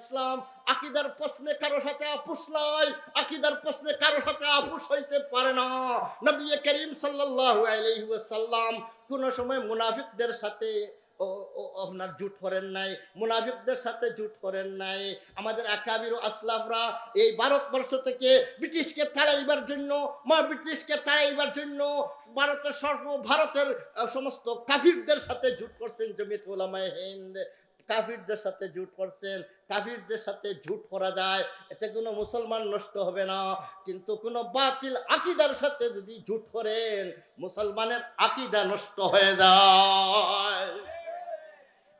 ইসলাম, আকিদার প্রশ্নে কারও সাথে আকিদার প্রশ্নে কারও সাথে হইতে পারে না। নবী করিম সাল্লাল্লাহু আলাইহি ওয়াসাল্লাম কোন সময় মুনাফিকদের সাথে, ও আপনার জুট করেন নাই, মুনাফিকদের সাথে জুট করেন নাই। আমাদের আকাবির ও আসলাফরা এই ভারতবর্ষ থেকে ব্রিটিশকে তাড়াইবার জন্য, মা ব্রিটিশকে তাড়াইবার জন্য ভারতের সর্ব ভারতের সমস্ত কাফিরদের সাথে জুট করছেন জমিত ওলামায় হিন্দ। কাফিরদের সাথে জুট করছেন, কাফিরদের সাথে জুট করা যায়, এতে কোনো মুসলমান নষ্ট হবে না। কিন্তু কোনো বাতিল আকিদার সাথে যদি জুট করেন, মুসলমানের আকিদা নষ্ট হয়ে যায়।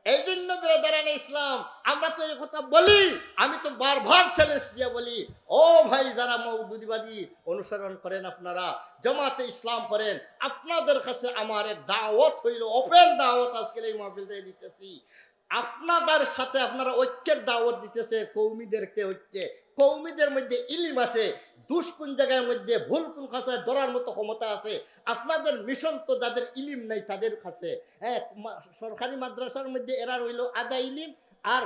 এই জন্য বেরোদারান ইসলাম আমরা তো এই কথা বলি, আমি তো বারবার চ্যালেঞ্জ দিয়ে বলি, ও ভাই যারা মৌদুদিবাদী অনুসরণ করেন আপনারা, জমাতে ইসলাম করেন, আপনাদের কাছে আমার এক দাওয়াত হইল ওপেন দাওয়াত আজকে এই মাহফিলটা দিতেছি। আপনাদের সাথে আপনারা ঐক্যের দাওয়াত দিতেছে, কৌমিদেরকে ঐক্যে। কৌমিদের মধ্যে ইলিম আছে দুষ কোন জায়গার মধ্যে ভুল কোন কাছে ধরার মতো ক্ষমতা আছে। আপনাদের মিশন তো যাদের ইলিম নাই, তাদের কাছে হ্যাঁ সরকারি মাদ্রাসার মধ্যে এরা রইল আদা ইলিম, আর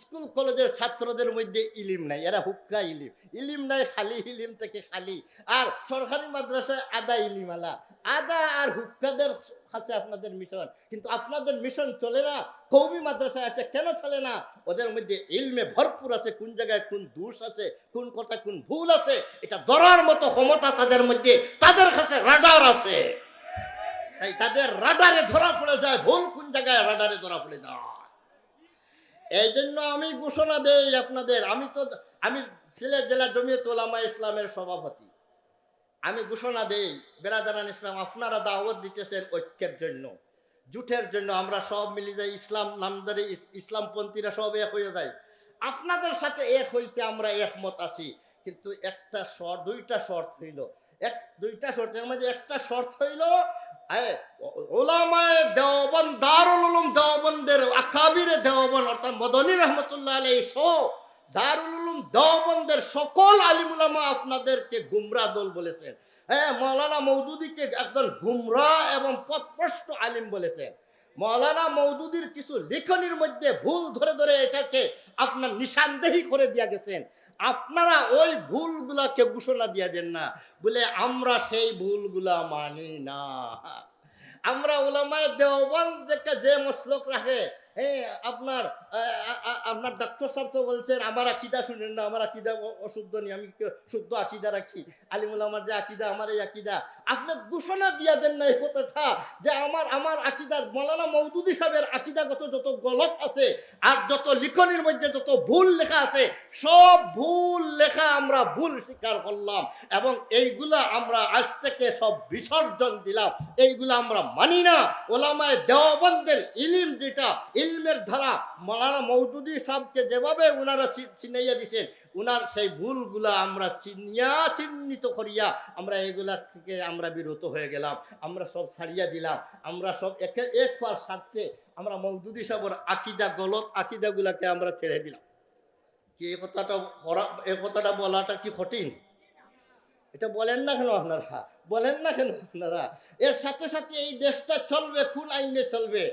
স্কুল কলেজের ছাত্রদের মধ্যে ইলিম নাই, এরা হুক্কা ইলিম। ইলিম নাই, খালি ইলিম থেকে খালি। আর সরকারি মাদ্রাসায় আদা ইলিম আলা আদা আর হুক্কাদের কাছে আপনাদের মিশন। কিন্তু আপনাদের মিশন চলে না, কৌমি মাদ্রাসায় আসে কেন চলে না? ওদের মধ্যে ইলমে ভরপুর আছে, কোন জায়গায় কোন দোষ আছে, কোন কথা, কোন ভুল আছে, এটা ধরার মতো ক্ষমতা তাদের মধ্যে, তাদের কাছে রাডার আছে। তাই তাদের রাডারে ধরা পড়ে যায়, ভুল কোন জায়গায় রাডারে ধরা পড়ে যায়। এই জন্য আমি ঘোষণা দেই আপনাদের, আমি তো, আমি সিলেট জেলা জমিয়ত ওলামা ইসলামের সভাপতি। আমি ঘোষণা দেই বেরাদারান ইসলাম, আপনারা দাওয়াত দিতেছেন ঐক্যের জন্য। জুটের জন্য আমরা সব মিলে যাই, ইসলাম নামদারি ইস- ইসলামপন্থীরা সব এক হয়ে যায়। আপনাদের সাথে এক হইতে আমরা একমত আছি, কিন্তু একটা শর্ত দুইটা শর্ত হইল। এক, দুইটা শর্ত মধ্যে একটা শর্ত হইল ওলামায়ে দেওবন দারুল উলুম দেওবন্দের আকাবিরে দেওবন অর্থাৎ মদনী রহমতুল্লাহ আলাই সহ দারুল উলুম দেওবন্দের সকল আলিমুলামা আপনাদেরকে গুমরা দল বলেছেন। হ্যাঁ মৌলানা মৌদুদিকে একদম গুমরা এবং পথপ্রষ্ট আলিম বলেছেন। মৌলানা মৌদুদির কিছু লিখনির মধ্যে ভুল ধরে ধরে এটাকে আপনার নিশানদেহি করে দিয়া গেছেন। আপনারা ওই ভুলগুলাকে ঘোষণা দিয়া দেন না। বলে, আমরা সেই ভুলগুলা মানি না। আমরা ওলামায় দেওবন যে মসলক রাখে আপনার আপনার ডাক্তার সাহেব তো বলছেন, আমার আকিদা শুনেন না, আমার আকিদা অশুদ্ধ নেই, আমি শুদ্ধ আকিদা রাখি আলিমুল আমার যে আকিদা, আমার এই আকিদা। আপনি ঘোষণা দিয়া দেন না এই কথাটা যে আমার আমার আকিদার মৌলানা মৌদুদি সাহেবের আকিদাগত যত গলত আছে আর যত লিখনির মধ্যে যত ভুল লেখা আছে, সব ভুল লেখা আমরা ভুল স্বীকার করলাম এবং এইগুলা আমরা আজ থেকে সব বিসর্জন দিলাম। এইগুলা আমরা মানি না। ওলামায় দেওবন্দের ইলিম যেটা ইলমের ধারা মৌলানা মৌদুদি সাহকে যেভাবে ওনারা চিনাইয়া দিছেন ওনার সেই ভুলগুলা আমরা চিনিয়া, চিহ্নিত করিয়া আমরা এগুলা থেকে আমরা বিরত হয়ে গেলাম, আমরা সব ছাড়িয়া দিলাম, আমরা সব একে, এক হওয়ার স্বার্থে আমরা মৌদুদি সাহেবের আকিদা, গলত আকিদাগুলাকে আমরা ছেড়ে দিলাম। কি এই কথাটা এই কথাটা বলাটা কি কঠিন? এটা বলেন না কেন আপনারা? বলেন না কেন আপনারা? এর সাথে সাথে এই দেশটা চলবে, কোন আইনে চলবে?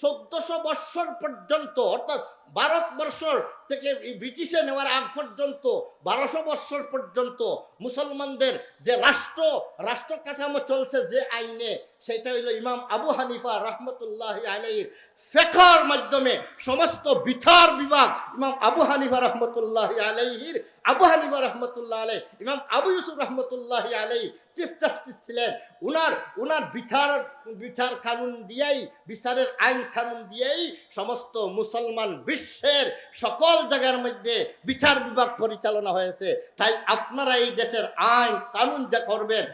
চোদ্দশো বৎসর পর্যন্ত, অর্থাৎ ভারতবর্ষর থেকে ব্রিটিশে নেওয়ার আগ পর্যন্ত, বারোশো বৎসর পর্যন্ত মুসলমানদের যে রাষ্ট্র রাষ্ট্র কাঠামো চলছে যে আইনে, সেটা হইল ইমাম আবু হানিফা রহমতুল্লাহ আলাইর ফেকার মাধ্যমে সমস্ত বিচার বিভাগ ইমাম আবু হানিফা রহমতুল্লাহ আলাইহির আবু হানিফা রহমতুল্লাহ আলাই ইমাম আবু ইউসুফ রহমতুল্লাহ আলাই চিফ জাস্টিস ছিলেন। উনার উনার বিচার বিচার কানুন দিয়েই, বিচারের আইন কানুন দিয়েই সমস্ত মুসলমান বিশ্বের সকল জায়গার মধ্যে বিচার বিভাগ পরিচালনা হয়েছে। তাই আপনারা এই দেশের আইন কানুন যা করবেন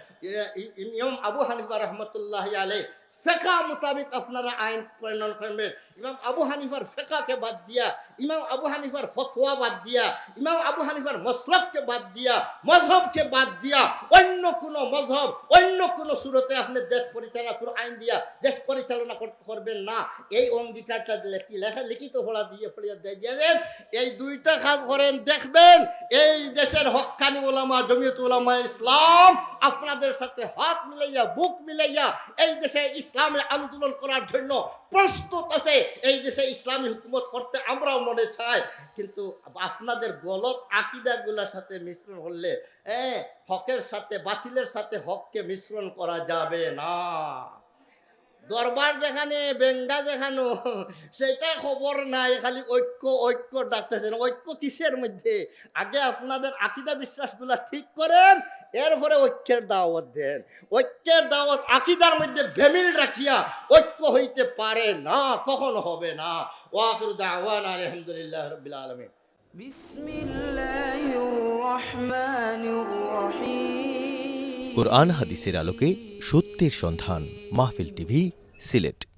ইমাম আবু হানিফা রহমতুল্লাহ আলাই ফেকা মোতাবেক আপনারা আইন প্রণয়ন করবেন। ইমাম আবু হানিফার ফেকাকে বাদ দিয়া, ইমাম আবু হানিফার ফতোয়া বাদ দিয়া, ইমাম আবু হানিফার মসলককে বাদ দিয়া মজহবকে বাদ দিয়া, অন্য কোনো মজহব অন্য কোনো সুরতে আপনি দেশ পরিচালনা কোনো আইন দিয়া দেশ পরিচালনা করবেন না। এই অঙ্গীকারটা লেখি লেখা লিখিত ফলা দিয়ে ফলিয়া দিয়ে দেন এই দুইটা কাজ করেন, দেখবেন এই দেশের হক্কানি ওলামা, জমিয়ত ওলামা ইসলাম আপনাদের সাথে হাত মিলাইয়া, বুক মিলাইয়া এই দেশে ইসলামে আন্দোলন করার জন্য প্রস্তুত আছে। এই দেশে ইসলামী হুকুমত করতে আমরাও মনে চাই। কিন্তু আপনাদের গলত আকিদাগুলোর সাথে মিশ্রণ হলে হ্যাঁ হকের সাথে, বাতিলের সাথে হককে মিশ্রণ করা যাবে না। দরবার যেখানে বেঙ্গা যেখানো সেটা খবর নাই খালি ঐক্য ঐক্য ডাকতেছেন। ঐক্য কিসের মধ্যে? আগে আপনাদের আকিদা বিশ্বাসগুলো ঠিক করেন এরপরে ঐক্যের দাওয়াত দেন। ঐক্যের দাওয়াত আকিদার মধ্যে ভেমিল রাখিয়া ঐক্য হইতে পারে না কখন হবে না। ওয়াকুর দাওয়ান আলহামদুলিল্লাহ রবিল আলমী কোরআন হাদিসের আলোকে সত্যের সন্ধান মাহফিল টিভি সিলেট।